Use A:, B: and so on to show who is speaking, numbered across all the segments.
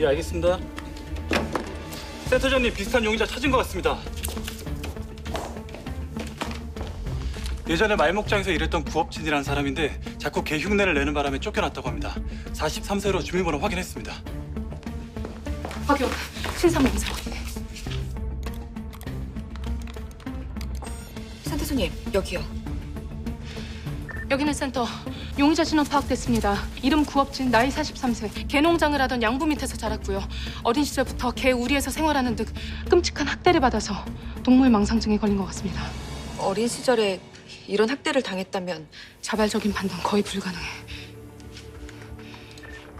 A: 예, 알겠습니다. 센터장님 비슷한 용의자 찾은 것 같습니다. 예전에 말목장에서 일했던 구업진이라는 사람인데 자꾸 개 흉내를 내는 바람에 쫓겨났다고 합니다. 43세로 주민번호 확인했습니다.
B: 박용 신상무 인사 확인해.
C: 산타손님 여기요.
B: 여기는 센터. 용의자 신원 파악됐습니다. 이름 구업진, 나이 43세. 개농장을 하던 양부 밑에서 자랐고요. 어린 시절부터 개 우리에서 생활하는 등 끔찍한 학대를 받아서 동물 망상증에 걸린 것 같습니다.
C: 어린 시절에 이런 학대를 당했다면
B: 자발적인 판단 거의 불가능해.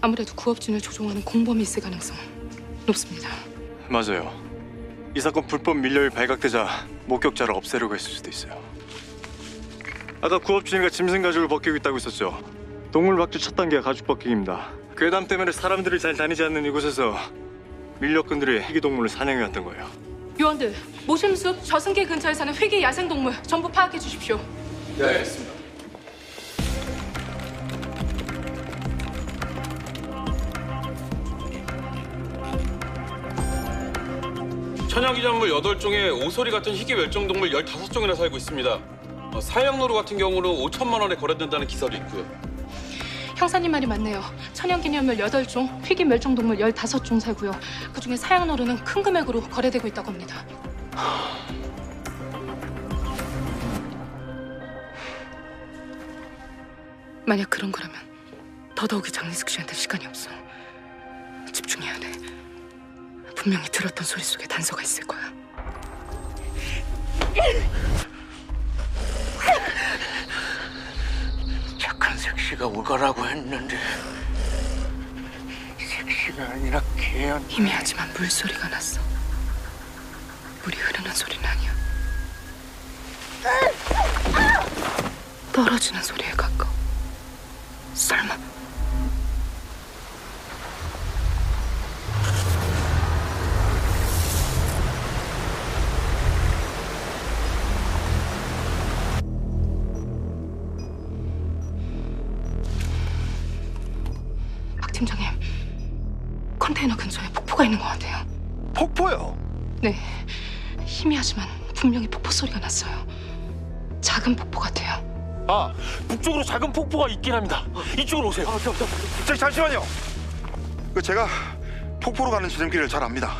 B: 아무래도 구업진을 조종하는 공범이 있을 가능성 높습니다.
D: 맞아요. 이 사건 불법 밀려이 발각되자 목격자를 없애려고 했을 수도 있어요. 아까 구업주인과 짐승 가죽을 벗기고 있다고 있었죠. 동물 박쥐 첫 단계가 가죽 벗기기입니다. 괴담 때문에 사람들이 잘 다니지 않는 이곳에서 밀렵꾼들이 희귀 동물을 사냥해 왔던 거예요.
B: 요원들, 모심숲 저승길 근처에 사는 회계 야생 동물 전부 파악해 주십시오.
E: 천연기념물 8종에 오소리 같은 희귀 멸종동물 15종이나 살고 있습니다. 어, 사형노루 같은 경우는 5천만 원에 거래된다는 기사도 있고요.
B: 형사님 말이 맞네요. 천연기념물 8종, 희귀 멸종동물 15종 살고요. 그중에 사양노루는 큰 금액으로 거래되고 있다고 합니다. 만약 그런 거라면 더더욱이 장리숙 씨한테 시간이 없어. 집중해야 돼. 분명히 들었던 소리 속에 단서가 있을 거야.
F: 색시가 오가라고 했는데 색시가 아니라 개한
B: 희미하지만 물소리가 났어. 물이 흐르는 소리는 아니야. 떨어지는 소리에 가까워. 설마. 팀장님, 컨테이너 근처에 폭포가 있는 것 같아요.
D: 폭포요?
B: 네, 희미하지만 분명히 폭포 소리가 났어요. 작은 폭포 같아요.
F: 아 북쪽으로 작은 폭포가 있긴 합니다 이쪽으로 오세요
G: 저기 잠시만요. 그 제가 폭포로 가는 지름길을 잘 압니다.